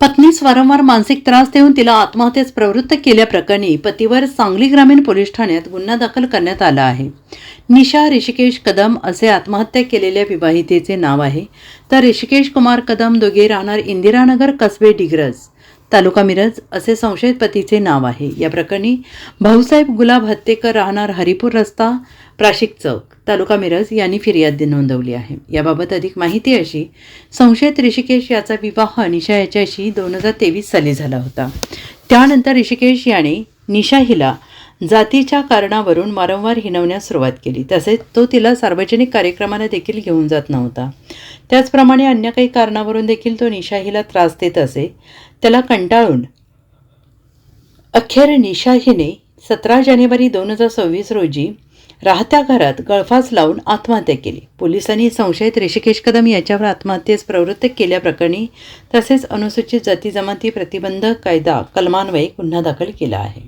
पत्नीस वारंवार मानसिक त्रास देऊन तिला आत्महत्येस प्रवृत्त केल्याप्रकरणी पतीवर सांगली ग्रामीण पोलीस ठाण्यात गुन्हा दाखल करण्यात आला आहे. निशा ऋषिकेश कदम असे आत्महत्या केलेल्या विवाहितेचे नाव आहे. तर ऋषिकेश कुमार कदम दोघे राहणार इंदिरानगर कसबे डिग्रज तालुका मिरज असे संशयित पतीचे नाव आहे. या प्रकरणी भाऊसाहेब गुलाब हत्तेकर राहणार हरिपूर रस्ता प्राशिक चौक तालुका मिरज यांनी फिर्याद नोंदवली आहे. याबाबत अधिक माहिती अशी संशयित ऋषिकेश याचा विवाह निशा याच्याशी दोन हजार तेवीस साली झाला होता. त्यानंतर ऋषिकेश याने निशा हिला जातीच्या कारणावरून वारंवार हिणवण्यास सुरुवात केली. तसेच तो तिला सार्वजनिक कार्यक्रमाला देखील घेऊन जात नव्हता. त्याचप्रमाणे अन्य काही कारणावरून देखील तो निशा हिला त्रास देत असे. त्याला कंटाळून अखेर निशा हिने सतरा जानेवारी दोन हजार सव्वीस रोजी राहत्या घरात गळफास लावून आत्महत्या केली. पोलिसांनी संशयित ऋषिकेश कदम याच्यावर आत्महत्येस प्रवृत्त केल्याप्रकरणी तसेच अनुसूचित जाती जमाती प्रतिबंधक कायदा कलमान्वये गुन्हा दाखल केला आहे.